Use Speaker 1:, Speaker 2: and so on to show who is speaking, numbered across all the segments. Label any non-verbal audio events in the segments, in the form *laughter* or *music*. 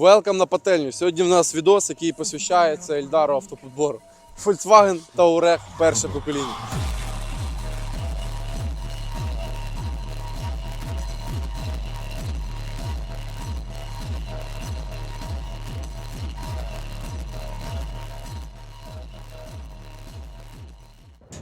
Speaker 1: Велкам на пательню. Сьогодні в нас відос, який посвящається Ельдару автоподбору. Volkswagen Touareg перше покоління.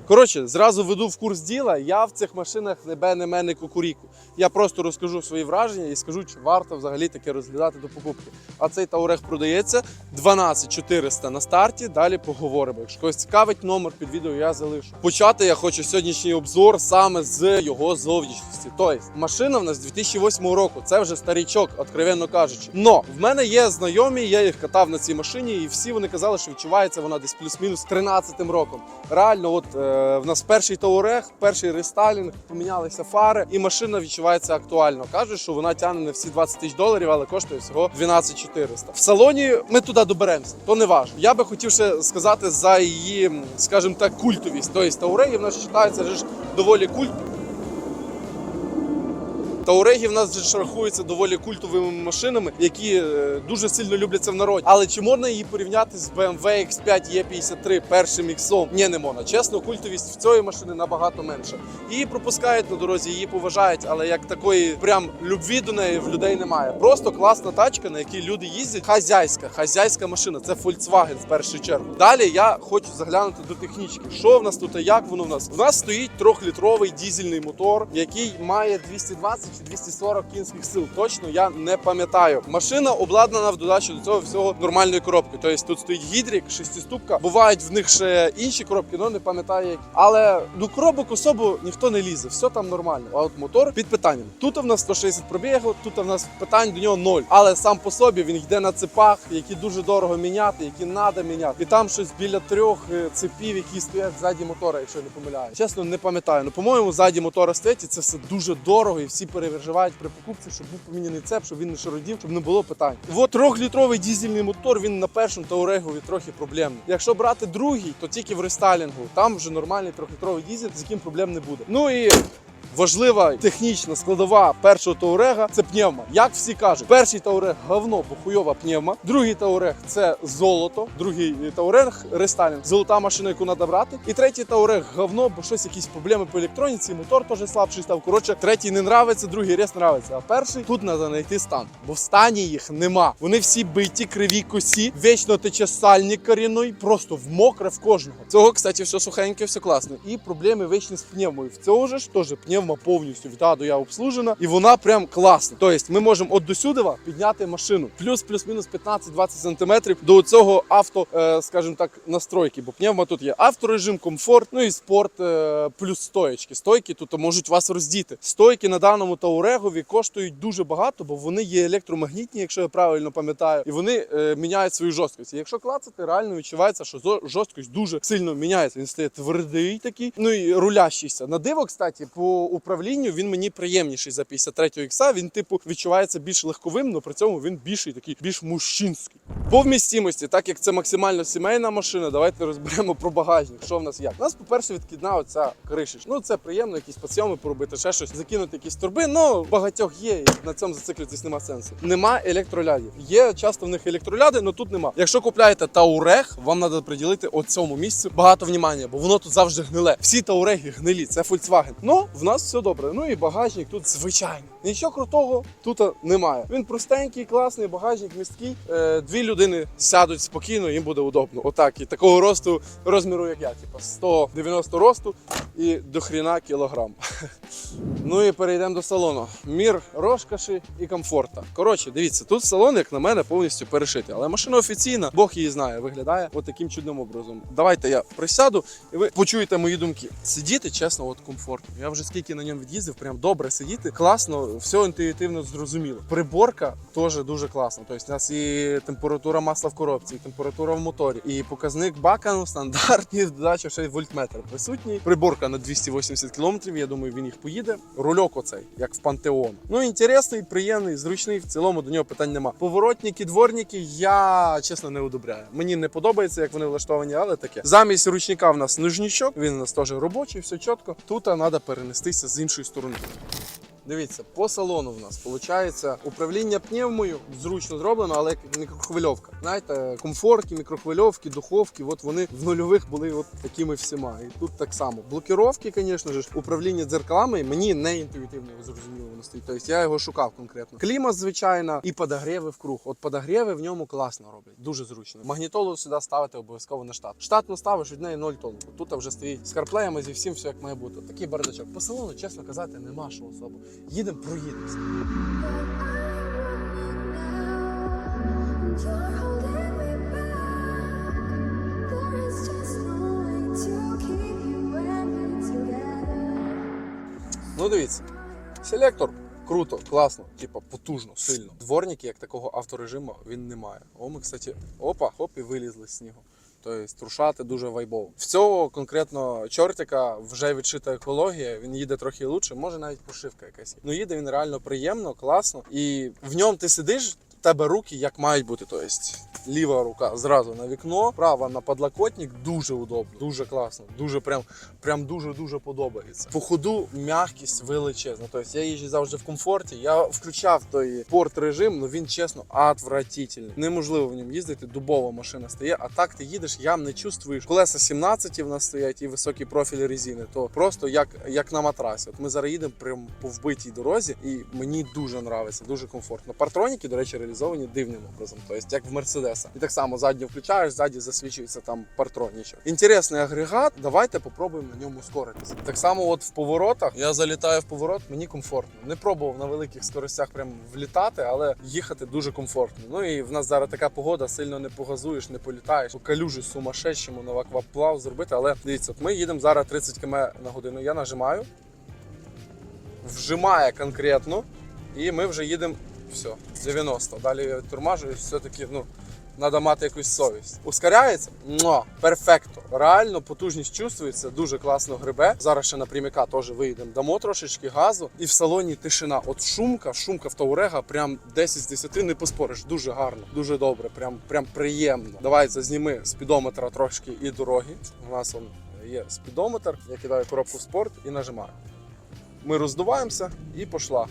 Speaker 1: Коротше, зразу веду в курс діла. Я в цих машинах не не мене кукуріку. Я просто розкажу свої враження і скажу, чи варто взагалі таке розглядати до покупки. А цей Таурег продається 12400 на старті. Далі поговоримо. Якщо когось цікавить, номер під відео я залишу. Почати я хочу сьогоднішній обзор саме з його зовнішності. Тобто, машина в нас 2008 року. Це вже старічок, откровенно кажучи. Но в мене є знайомі, я їх катав на цій машині, і всі вони казали, що відчувається вона десь плюс-мінус 13 роком. Реально, от е, в нас перший Таурег, перший рестайлінг, помінялися фари, і машина відчувається актуально. Кажуть, що вона тягне не всі 20 тисяч доларів, але коштує всього 12 400. В салоні ми туди доберемося, то не важко. Я би хотів ще сказати за її, скажімо так, культовість. Тобто Тауреги в нас вважається доволі культ. Тауреги в нас рахуються доволі культовими машинами, які е, дуже сильно любляться в народі. Але чи можна її порівняти з BMW X5 E53 першим іксом? Ні, не можна. Чесно, культовість в цієї машини набагато менша. Її пропускають на дорозі, її поважають, але як такої прям любві до неї в людей немає. Просто класна тачка, на якій люди їздять. Хазяйська, хазяйська машина. Це Volkswagen в першу чергу. Далі я хочу заглянути до технічки. Що в нас тут, і як воно в нас? У нас стоїть трьохлітровий дізельний мотор, який має 220 чи 240 кінських сил. Точно я не пам'ятаю. Машина обладнана в додачу до цього всього нормальною коробкою. Тобто тут стоїть гідрік, шестиступка. Бувають в них ще інші коробки, але не пам'ятаю які. Але до коробок особо ніхто не лізе, все там нормально. А от мотор під питанням. Тут в нас 160 пробігу, тут в нас питань до нього ноль. Але сам по собі він йде на цепах, які дуже дорого міняти, які треба міняти. І там щось біля трьох е, цепів, які стоять ззаді мотора, якщо я не помиляю. Чесно, не пам'ятаю. Ну, по-моєму, ззаді мотора стоять, і це все дуже дорого, і всі переживають при покупці, щоб був поміняний цеп, щоб він не шародів, щоб не було питань. От трьохлітровий дізельний мотор, він на першому та Орегові трохи проблемний. Якщо брати другий, то тільки в рестайлінгу. Там вже нормальний трьохлітровий дізель, з яким проблем не буде. Ну і Важлива технічна складова першого Таурега це пневма. Як всі кажуть, перший Таурег говно, бо хуйова пневма. Другий Таурег це золото. Другий Таурег рестайлінг, золота машина, яку треба брати. І третій Таурег говно, бо щось якісь проблеми по електроніці. Мотор теж слабший став. Коротше, третій не нравиться, другий рез нравиться. А перший тут треба знайти стан, бо в стані їх нема. Вони всі биті, криві косі, вічно тече сальник корінний, просто в мокре в кожного. Цього, кстати, все сухеньке, все класно. І проблеми вічні з пневмою. В цього ж теж пневма повністю від А до Я обслужена, і вона прям класна. Тобто ми можемо от до сюди підняти машину. Плюс плюс-мінус 15-20 сантиметрів до цього авто, е, скажімо так, настройки. Бо пневма тут є авторежим, комфорт, ну і спорт е, плюс стоєчки. Стойки тут можуть вас роздіти. Стойки на даному Таурегові коштують дуже багато, бо вони є електромагнітні, якщо я правильно пам'ятаю, і вони е, міняють свою жорсткість. І якщо клацати, реально відчувається, що жорсткість дуже сильно міняється. Він стає твердий такий, ну і рулящийся. На диво, кстати, по управлінню він мені приємніший за 53 ікса. Він, типу, відчувається більш легковим, але при цьому він більший, такий більш мужчинський. По вмістимості, так як це максимально сімейна машина, давайте розберемо про багажник. Що в нас як? У нас, по-перше, відкидна оця кришечка. Ну це приємно, якісь підсйоми поробити, ще щось, закинути якісь турби. Ну багатьох є, і на цьому зациклюватись нема сенсу. Нема електролядів. Є часто в них електроляди, але тут нема. Якщо купляєте Таурег, вам треба приділити оцьому місцю багато внимання, бо воно тут завжди гниле. Всі Тауреги гнилі, це Volkswagen. Ну в нас все добре. Ну і багажник тут звичайний. Нічого крутого тут немає. Він простенький, класний, багажник місткий. Е, дві людини сядуть спокійно, їм буде удобно. Отак. І такого росту розміру, як я, типу 190 росту і до хріна кілограм. *laughs* Ну і перейдемо до салону. Мір розкоші і комфорта. Коротше, дивіться, тут салон, як на мене, повністю перешитий. Але машина офіційна, Бог її знає, виглядає от таким чудним образом. Давайте я присяду, і ви почуєте мої думки. Сидіти, чесно, от комфортно. Я вже скільки на ньому від'їздив, прям добре сидіти. Класно, все інтуїтивно зрозуміло. Приборка теж дуже класна. Тобто, у нас і температура масла в коробці, і температура в моторі, і показник бака ну, стандартні, *laughs* в додачу ще й вольтметр присутній. Приборка на 280 км, я думаю, він їх поїде. Рульок оцей, як в пантеон. Ну інтересний, приємний, зручний. В цілому до нього питань нема. Поворотники, дворники я чесно не одобряю. Мені не подобається, як вони влаштовані, але таке. Замість ручника в нас нижнічок, він у нас теж робочий, все чітко. Тут треба перенестися з іншої сторони. Дивіться, по салону в нас виходить управління пневмою зручно зроблено, але як мікрохвильовка. Знаєте, комфорки, мікрохвильовки, духовки, от вони в нульових були от такими всіма. І тут так само. Блокировки, звісно ж, управління дзеркалами мені не інтуїтивно зрозуміло воно стоїть. Тобто я його шукав конкретно. Клімат, звичайно, і подогріви вкруг. От подогріви в ньому класно роблять, дуже зручно. Магнітолу сюди ставити обов'язково на штат. Штат наставиш від неї 0 толку. Тут вже стоїть з карплеями зі всім, все як має бути. Такий бардачок. По салону, чесно казати, нема що особо. Їдемо, проїдемося. Ну дивіться, селектор круто, класно, типа потужно, сильно. Дворники, як такого авторежиму, він не має. О, ми, кстати, опа, хоп, і вилізли з снігу. Тобто трушати дуже вайбово. В цього конкретно чортика вже відшита екологія, він їде трохи лучше, може навіть пошивка якась. Ну їде він реально приємно, класно. І в ньому ти сидиш, тебе руки як мають бути. Тобто ліва рука зразу на вікно, права на подлокотник, дуже удобно, дуже класно, дуже прям, прям дуже дуже подобається. По ходу м'якість величезна. Тобто я їжджу завжди в комфорті. Я включав той порт режим, ну він чесно отвратительний. Неможливо в ньому їздити. Дубова машина стає. А так ти їдеш, ям не чувствуєш. Колеса 17 в нас стоять і високий профіль резини. То просто як, як на матрасі. От ми зараз їдемо прям по вбитій дорозі, і мені дуже подобається, дуже комфортно. Партроніки, до речі, реалізовані дивним образом. Тобто як в Мерседеса. І так само задню включаєш, ззаді засвічується там партронічок. Інтересний агрегат. Давайте попробуємо на ньому скоритися. Так само, от в поворотах я залітаю в поворот, мені комфортно. Не пробував на великих скоростях прям влітати, але їхати дуже комфортно. Ну і в нас зараз така погода, сильно не погазуєш, не політаєш. У калюжі сумасшедшому на акваплав зробити. Але дивіться, ми їдемо зараз 30 км на годину. Я нажимаю, вжимає конкретно, і ми вже їдемо все, 90. Далі я тормажу і все-таки, ну. Треба мати якусь совість. Ускоряється? Муа, перфекто. Реально потужність чувствується, дуже класно грибе. Зараз ще на пряміка теж виїдемо. Дамо трошечки газу, і в салоні тишина. От шумка, шумка в Таурега, прям 10 з 10 не поспориш. Дуже гарно, дуже добре, прям, прям приємно. Давай зазніми спідометра трошки і дороги. У нас он є спідометр. Я кидаю коробку в спорт і нажимаю. Ми роздуваємося і пішла.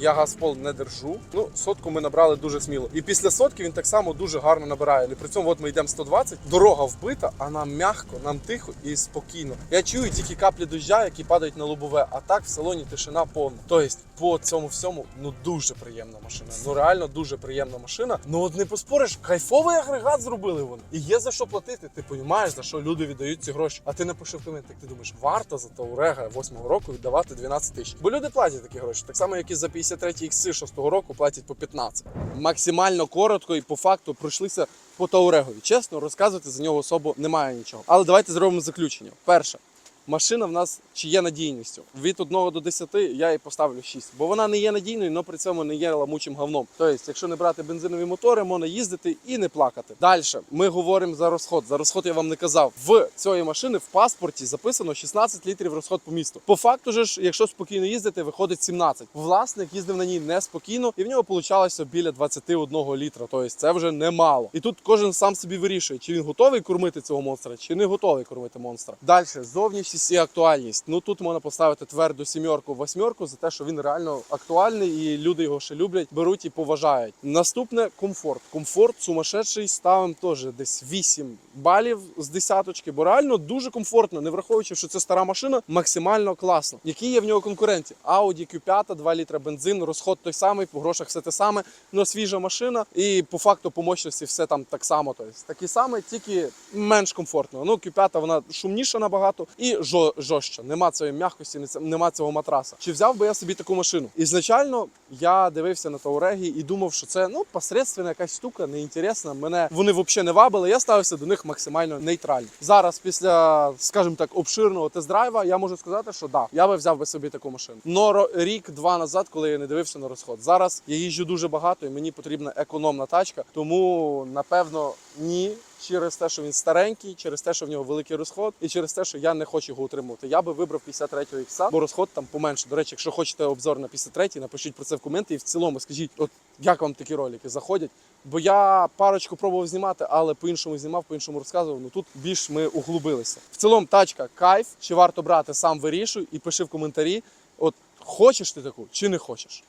Speaker 1: Я газ пол не держу. Ну, сотку ми набрали дуже сміло. І після сотки він так само дуже гарно набирає. Але при цьому от ми йдемо 120, дорога вбита, а нам м'яко, нам тихо і спокійно. Я чую тільки каплі дождя, які падають на лобове, а так в салоні тишина повна. Тобто, по цьому всьому ну дуже приємна машина. Ну реально дуже приємна машина. Ну от не поспориш, кайфовий агрегат зробили вони. І є за що платити. Ти розумієш, за що люди віддають ці гроші. А ти напиши в коментах, ти думаєш, варто за Таурега 8-го року віддавати 12 тисяч. Бо люди платять такі гроші. Так само, як і за 53 ікси 6-го року платять по 15. Максимально коротко і по факту пройшлися по Таурегові. Чесно, розказувати за нього особо немає нічого. Але давайте зробимо заключення. Перше. Машина в нас чи є надійністю. Від 1 до 10 я їй поставлю 6. Бо вона не є надійною, але при цьому не є ламучим говном. Тобто, якщо не брати бензинові мотори, можна їздити і не плакати. Далі ми говоримо за розход. За розход я вам не казав. В цієї машини в паспорті записано 16 літрів розход по місту. По факту ж, якщо спокійно їздити, виходить 17. Власник їздив на ній неспокійно, і в нього получалося біля 21 літра. Тобто це вже немало. І тут кожен сам собі вирішує, чи він готовий кормити цього монстра, чи не готовий кормити монстра. Далі зовнішність і актуальність. Ну тут можна поставити тверду сімерку, восьмерку за те, що він реально актуальний, і люди його ще люблять, беруть і поважають. Наступне комфорт. Комфорт сумасшедший ставимо теж десь 8 балів з десяточки, бо реально дуже комфортно, не враховуючи, що це стара машина, максимально класно. Які є в нього конкуренти? Audi Q5, 2 літра бензин, розход той самий, по грошах все те саме, але свіжа машина, і по факту по мощності все там так само. Тобто такі саме, тільки менш комфортно. Ну, Q5 вона шумніша набагато і жорстче. Нема цієї м'якості, нема цього матраса. Чи взяв би я собі таку машину? Ізначально я дивився на Таурегі і думав, що це ну посередственна якась штука, неінтересна. Мене вони взагалі не вабили. Я ставився до них максимально нейтрально. Зараз, після, скажімо так, обширного тест-драйва, я можу сказати, що да, я би взяв би собі таку машину. Но рік-два назад, коли я не дивився на розход. Зараз я їжджу дуже багато, і мені потрібна економна тачка. Тому напевно ні. через те, що він старенький, через те, що в нього великий розход, і через те, що я не хочу його утримувати. Я би вибрав 53-го ікса, бо розход там поменше. До речі, якщо хочете обзор на 53-й, напишіть про це в коменти і в цілому скажіть, от як вам такі ролики заходять. Бо я парочку пробував знімати, але по-іншому знімав, по-іншому розказував. Ну тут більш ми углубилися. В цілому тачка кайф. Чи варто брати, сам вирішуй і пиши в коментарі. От хочеш ти таку чи не хочеш.